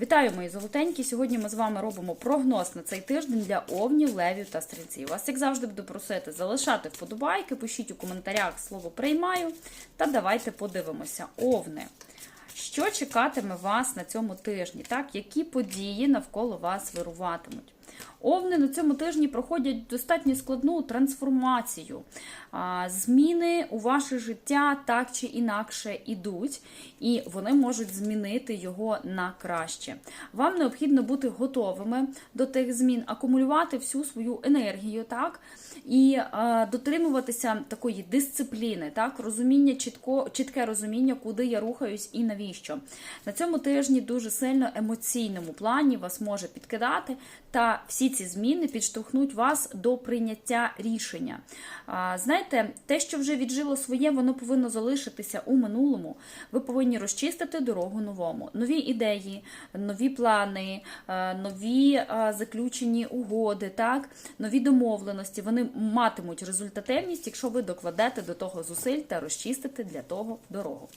Вітаю, мої золотенькі! Сьогодні ми з вами робимо прогноз на цей тиждень для овнів, левів та стрільців. Вас, як завжди, буду просити залишати вподобайки, пишіть у коментарях слово приймаю. Та давайте подивимося. Овни. Що чекатиме вас на цьому тижні? Так, які події навколо вас вируватимуть? Овни на цьому тижні проходять достатньо складну трансформацію. Зміни у ваше життя так чи інакше ідуть, і вони можуть змінити його на краще. Вам необхідно бути готовими до тих змін, акумулювати всю свою енергію, так, і дотримуватися такої дисципліни, так, розуміння чітко, чітке розуміння, куди я рухаюсь і навіщо. На цьому тижні дуже сильно емоційному плані вас може підкидати, та всі ці зміни підштовхнуть вас до прийняття рішення. Знаєте, те, що вже віджило своє, воно повинно залишитися у минулому. Ви повинні розчистити дорогу новому. Нові ідеї, нові плани, е, нові заключені угоди, так, нові домовленості. Вони матимуть результативність, якщо ви докладете до того зусиль та розчистите для того дорогу.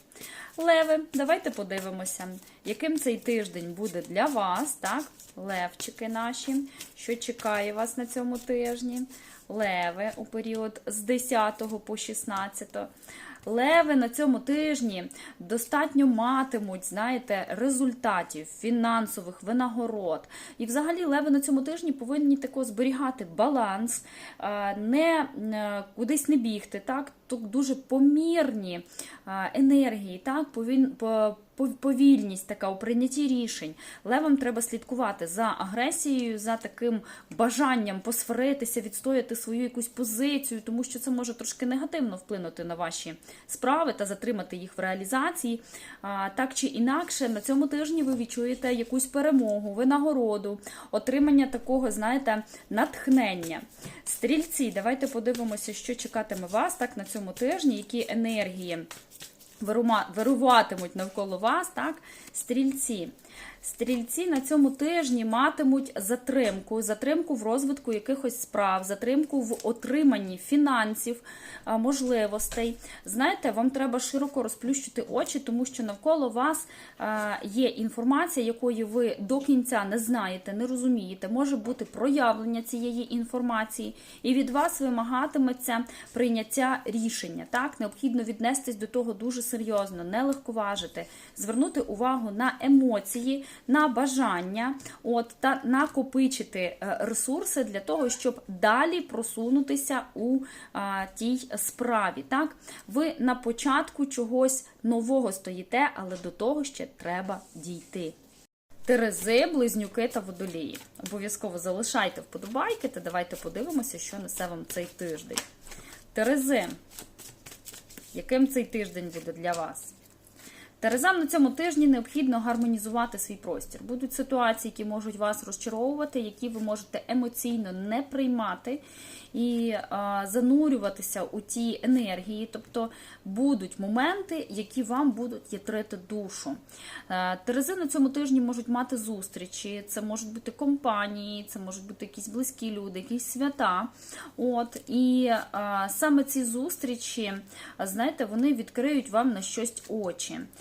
Леви, давайте подивимося, яким цей тиждень буде для вас, так? Левчики наші, що чекає вас на цьому тижні. Леви у період з 10 по 16. Леви на цьому тижні достатньо матимуть, знаєте, результатів, фінансових винагород. І взагалі леви на цьому тижні повинні тако зберігати баланс, не е, кудись не бігти, так? Тут дуже помірні енергії, так? Повільність така у прийнятті рішень. Левам треба слідкувати за агресією, за таким бажанням посваритися, відстояти свою якусь позицію, тому що це може трошки негативно вплинути на ваші справи та затримати їх в реалізації. Так чи інакше, на цьому тижні ви відчуєте якусь перемогу, винагороду, отримання такого, знаєте, натхнення. Стрільці, давайте подивимося, що чекатиме вас так на цьому тижні, які енергії вируватимуть навколо вас, так, стрільці. Стрільці на цьому тижні матимуть затримку, затримку в розвитку якихось справ, затримку в отриманні фінансів, можливостей. Знаєте, вам треба широко розплющити очі, тому що навколо вас є інформація, якої ви до кінця не знаєте, не розумієте. Може бути проявлення цієї інформації, і від вас вимагатиметься прийняття рішення. Так, необхідно віднестись до того дуже серйозно, не легковажити, звернути увагу на емоції, на бажання, от та накопичити е, ресурси для того, щоб далі просунутися у а, тій справі. Так, ви на початку чогось нового стоїте, але до того ще треба дійти. Терези, близнюки та водолії. Обов'язково залишайте вподобайки та давайте подивимося, що несе вам цей тиждень. Терези. Яким цей тиждень буде для вас? Терезам на цьому тижні необхідно гармонізувати свій простір. Будуть ситуації, які можуть вас розчаровувати, які ви можете емоційно не приймати і а, занурюватися у ті енергії. Тобто будуть моменти, які вам будуть ятрити душу. Е, Терези на цьому тижні можуть мати зустрічі, це можуть бути компанії, це можуть бути якісь близькі люди, якісь свята. От і а, саме ці зустрічі, знаєте, вони відкриють вам на щось очі.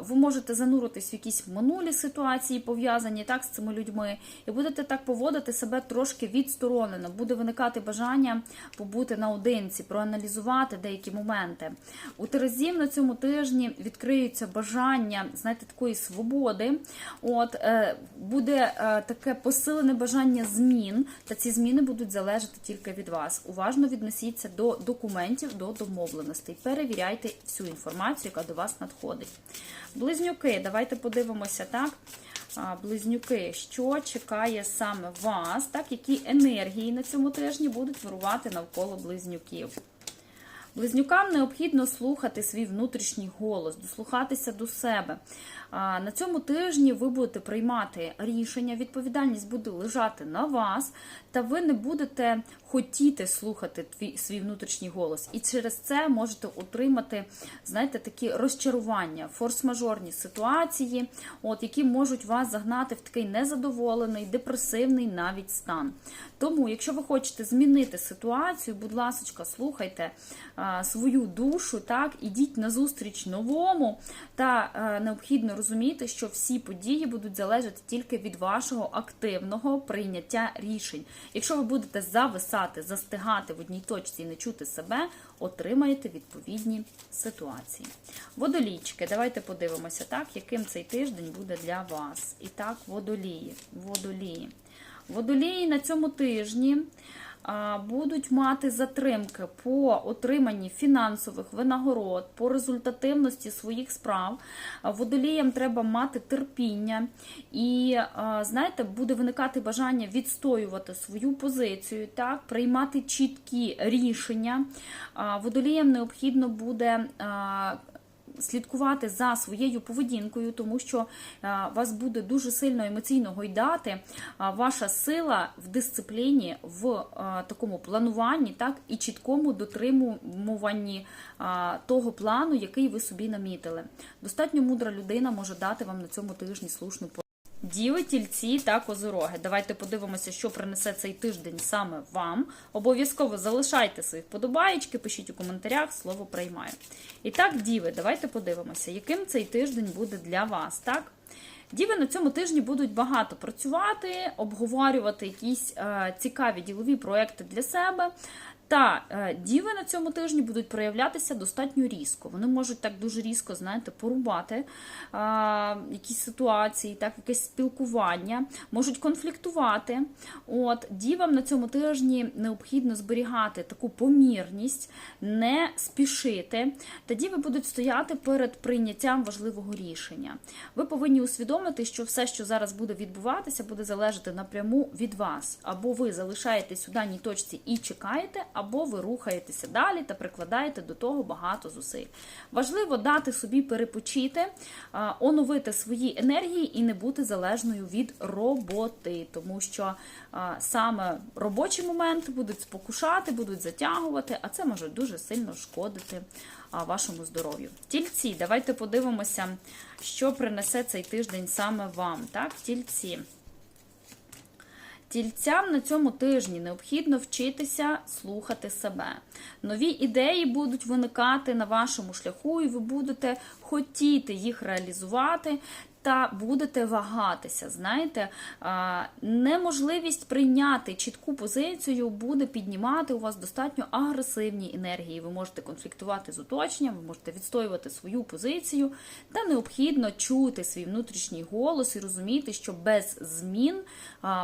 Ви можете зануритись в якісь минулі ситуації, пов'язані так з цими людьми, і будете так поводити себе трошки відсторонено. Буде виникати бажання побути наодинці, проаналізувати деякі моменти. У Терезів на цьому тижні відкриються бажання, знаєте, такої свободи. От е, буде е, таке посилене бажання змін, та ці зміни будуть залежати тільки від вас. Уважно віднесіться до документів, до домовленостей. Перевіряйте всю інформацію, яка до вас надходить. Близнюки, давайте подивимося, так. Близнюки, що чекає саме вас, так, які енергії на цьому тижні будуть вирувати навколо близнюків. Близнюкам необхідно слухати свій внутрішній голос, дослухатися до себе. На цьому тижні ви будете приймати рішення, відповідальність буде лежати на вас, та ви не будете хотіти слухати свій внутрішній голос. І через це можете отримати, знаєте, такі розчарування, форс-мажорні ситуації, от, які можуть вас загнати в такий незадоволений, депресивний навіть стан. Тому, якщо ви хочете змінити ситуацію, будь ласка, слухайте свою душу, так, ідіть на зустріч новому, та е, необхідно розуміти, що всі події будуть залежати тільки від вашого активного прийняття рішень. Якщо ви будете зависати, застигати в одній точці і не чути себе, отримаєте відповідні ситуації. Водолічки, давайте подивимося, так, яким цей тиждень буде для вас. І так, водолії. Водолії. Водолії на цьому тижні будуть мати затримки по отриманні фінансових винагород, по результативності своїх справ. Водоліям треба мати терпіння, і знаєте, буде виникати бажання відстоювати свою позицію, так, приймати чіткі рішення. Водоліям необхідно буде. Слідкувати за своєю поведінкою, тому що е, вас буде дуже сильно емоційно гойдати ваша сила в дисципліні, в е, такому плануванні, так і чіткому дотримуванні того плану, який ви собі намітили. Достатньо мудра людина може дати вам на цьому тижні слушну пораду. Діви, тільці та козороги. Давайте подивимося, що принесе цей тиждень саме вам. Обов'язково залишайте свої вподобаєчки, пишіть у коментарях, слово приймаю. І так, діви, давайте подивимося, яким цей тиждень буде для вас, так? Діви на цьому тижні будуть багато працювати, обговорювати якісь е, цікаві ділові проекти для себе. Та е, діви на цьому тижні будуть проявлятися достатньо різко. Вони можуть так дуже різко, знаєте, порубати е, якісь ситуації, так, якесь спілкування, можуть конфліктувати. От дівам на цьому тижні необхідно зберігати таку помірність, не спішити. Та діви будуть стояти перед прийняттям важливого рішення. Ви повинні усвідомити, що все, що зараз буде відбуватися, буде залежати напряму від вас. Або ви залишаєтесь у даній точці і чекаєте, або ви рухаєтеся далі та прикладаєте до того багато зусиль. Важливо дати собі перепочити, оновити свої енергії і не бути залежною від роботи, тому що саме робочі моменти будуть спокушати, будуть затягувати, а це може дуже сильно шкодити вашому здоров'ю. Тільці, давайте подивимося, що принесе цей тиждень саме вам. Так, тільці. Тільцям на цьому тижні необхідно вчитися слухати себе. Нові ідеї будуть виникати на вашому шляху, і ви будете хотіти їх реалізувати. Та будете вагатися, знаєте, неможливість прийняти чітку позицію буде піднімати у вас достатньо агресивні енергії. Ви можете конфліктувати з оточенням, ви можете відстоювати свою позицію, та необхідно чути свій внутрішній голос і розуміти, що без змін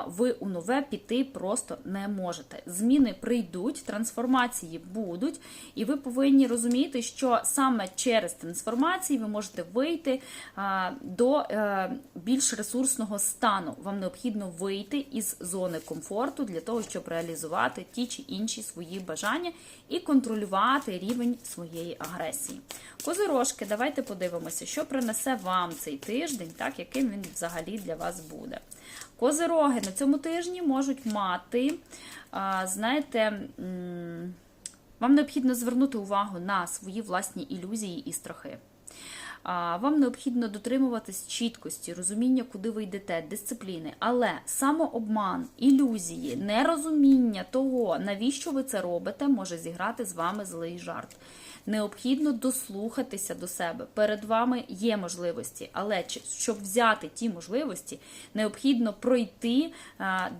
ви у нове піти просто не можете. Зміни прийдуть, трансформації будуть, і ви повинні розуміти, що саме через трансформації ви можете вийти до більш ресурсного стану. Вам необхідно вийти із зони комфорту для того, щоб реалізувати ті чи інші свої бажання і контролювати рівень своєї агресії. Козирожки, давайте подивимося, що принесе вам цей тиждень, так яким він взагалі для вас буде. Козироги на цьому тижні можуть мати, а, знаєте, вам необхідно звернути увагу на свої власні ілюзії і страхи. Вам необхідно дотримуватись чіткості, розуміння, куди ви йдете, дисципліни, але самообман, ілюзії, нерозуміння того, навіщо ви це робите, може зіграти з вами злий жарт. Необхідно дослухатися до себе. Перед вами є можливості, але щоб взяти ті можливості, необхідно пройти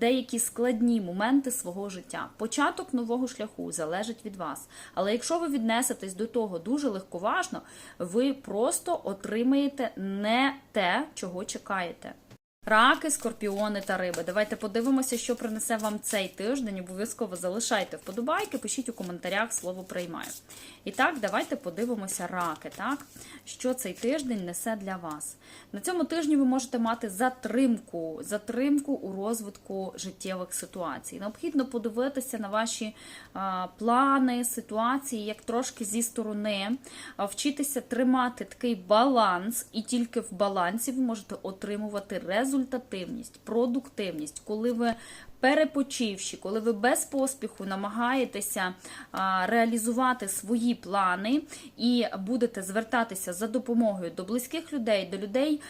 деякі складні моменти свого життя. Початок нового шляху залежить від вас. Але якщо ви віднесетесь до того дуже легковажно, ви просто отримаєте не те, чого чекаєте. Раки, скорпіони та риби. Давайте подивимося, що принесе вам цей тиждень. Обов'язково залишайте вподобайки, пишіть у коментарях слово приймаю. І так, давайте подивимося раки, так? Що цей тиждень несе для вас. На цьому тижні ви можете мати затримку, затримку у розвитку життєвих ситуацій. Необхідно подивитися на ваші а, плани, ситуації, як трошки зі сторони, а, вчитися тримати такий баланс, і тільки в балансі ви можете отримувати результативність, продуктивність, коли ви перепочивши, коли ви без поспіху намагаєтеся реалізувати свої плани і будете звертатися за допомогою до близьких людей, до людей,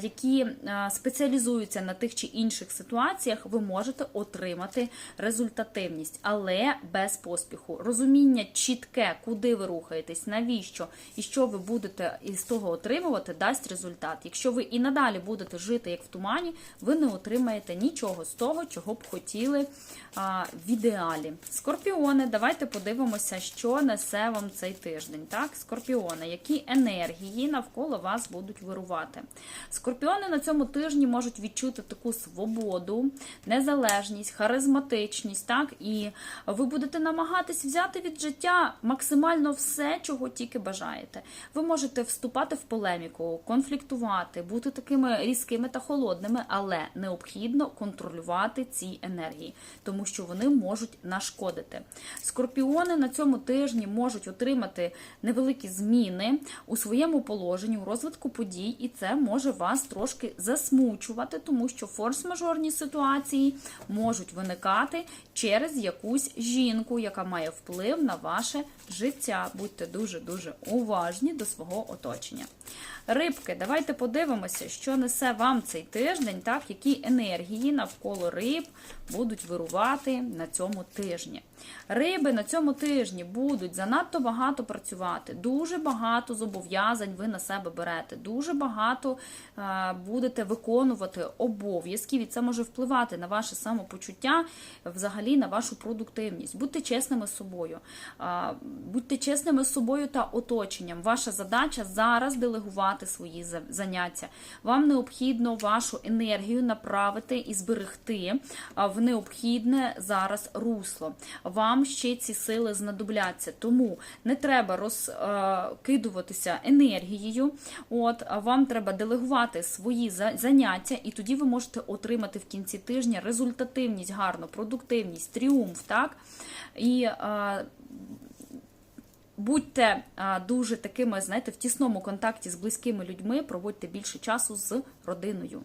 які спеціалізуються на тих чи інших ситуаціях, ви можете отримати результативність, але без поспіху. Розуміння чітке, куди ви рухаєтесь, навіщо і що ви будете із того отримувати, дасть результат. Якщо ви і надалі будете жити як в тумані, ви не отримаєте нічого з того, чого б хотіли а, в ідеалі. Скорпіони, давайте подивимося, що несе вам цей тиждень. Так, скорпіони, які енергії навколо вас будуть вирувати. Скорпіони на цьому тижні можуть відчути таку свободу, незалежність, харизматичність, так, і ви будете намагатись взяти від життя максимально все, чого тільки бажаєте. Ви можете вступати в полеміку, конфліктувати, бути такими різкими та холодними, але необхідно контролювати ці енергії, тому що вони можуть нашкодити. Скорпіони на цьому тижні можуть отримати невеликі зміни у своєму положенні, у розвитку подій, і це може вас трошки засмучувати, тому що форс-мажорні ситуації можуть виникати через якусь жінку, яка має вплив на ваше життя. Будьте дуже-дуже уважні до свого оточення. Рибки, давайте подивимося, що несе вам цей тиждень, так, які енергії навколо риб будуть вирувати на цьому тижні. Риби на цьому тижні будуть занадто багато працювати, дуже багато зобов'язань ви на себе берете, дуже багато е, будете виконувати обов'язків, і це може впливати на ваше самопочуття, взагалі на вашу продуктивність. Будьте чесними з собою, е, будьте чесними з собою та оточенням. Ваша задача зараз делегувати свої заняття. Вам необхідно вашу енергію направити і зберегти в необхідне зараз русло. Вам ще ці сили знадобляться, тому не треба розкидуватися енергією. От вам треба делегувати свої заняття, і тоді ви можете отримати в кінці тижня результативність, гарну продуктивність, тріумф, так і. Будьте дуже такими, знаєте, в тісному контакті з близькими людьми, проводьте більше часу з родиною.